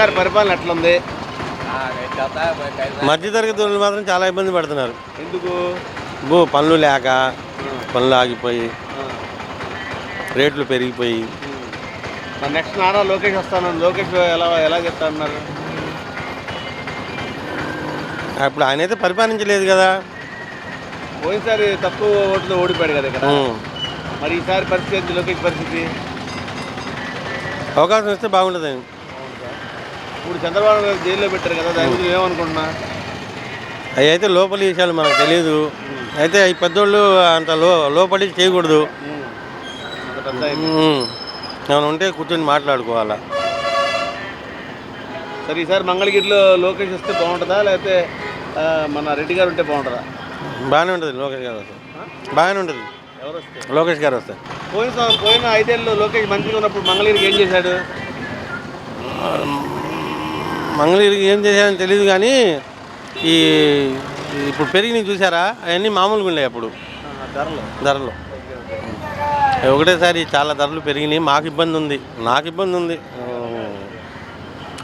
గారి పరిపాలన ఎట్లుంది? మధ్యతరగతి వాళ్ళు మాత్రం చాలా ఇబ్బంది పడుతున్నారు. ఎందుకు? భూ పనులు లేక పనులు ఆగిపోయి రేట్లు పెరిగిపోయి. మరి నెక్స్ట్ నారా లోకేష్ వస్తాను లోకేష్ ఎలా ఎలా చెప్తా అన్నారు? అప్పుడు ఆయన అయితే పరిపాలించలేదు కదా. పోయినసారి తక్కువ ఓటుతో ఓడిపోయాడు కదా ఇక్కడ. మరి ఈసారి పరిస్థితి లోకేష్ పరిస్థితి? అవకాశం ఇస్తే బాగుంటుంది ఇప్పుడు చంద్రబాబు గారు జైల్లో పెట్టారు కదా దాని గురించి ఏమనుకుంటున్నా? అవి అయితే లోపలి విషయాలు మనకు తెలియదు అయితే ఈ పెద్దోళ్ళు అంత లో లోపలి చేయకూడదు. ఏమైనా ఉంటే కూర్చొని మాట్లాడుకోవాలా. సరే ఈసారి మంగళగిరిలో లోకేష్ వస్తే బాగుంటుందా? లేకపోతే మన రెడ్డి గారు ఉంటే బాగుంటుందా? బాగానే ఉంటుంది లోకేష్ గారు వస్తే. బాగానే ఉంటుంది. ఎవరు వస్తే? లోకేష్ గారు వస్తే. పోయిన పోయిన ఐదేళ్ళు లోకేష్ మంచిగా ఉన్నప్పుడు మంగళగిరికి ఏం చేశాడు? మంగళగిరికి ఏం చేశారని తెలియదు కానీ ఈ ఇప్పుడు పెరిగినాయి చూసారా? అవన్నీ మామూలుగా ఉండే అప్పుడు. ధరలు. ధరలు. ఒకటేసారి చాలా ధరలు పెరిగినాయి. మాకు ఇబ్బంది ఉంది. నాకు ఇబ్బంది ఉంది.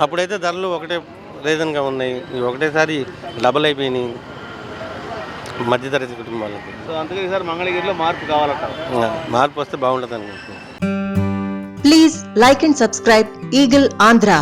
అప్పుడైతే ధరలు ఒకటే రీజన్గా ఉన్నాయి. ఇవి ఒకటేసారి డబల్ అయిపోయినాయి. మధ్యతరగతి కుటుంబాలకి. సో అందుకే ఈసారి మంగళగిరిలో మార్పు కావాలట ఇంకా మార్పు వస్తే బాగుంటుంది అనుకుంటున్నాను Please like and subscribe Eagle Andhra.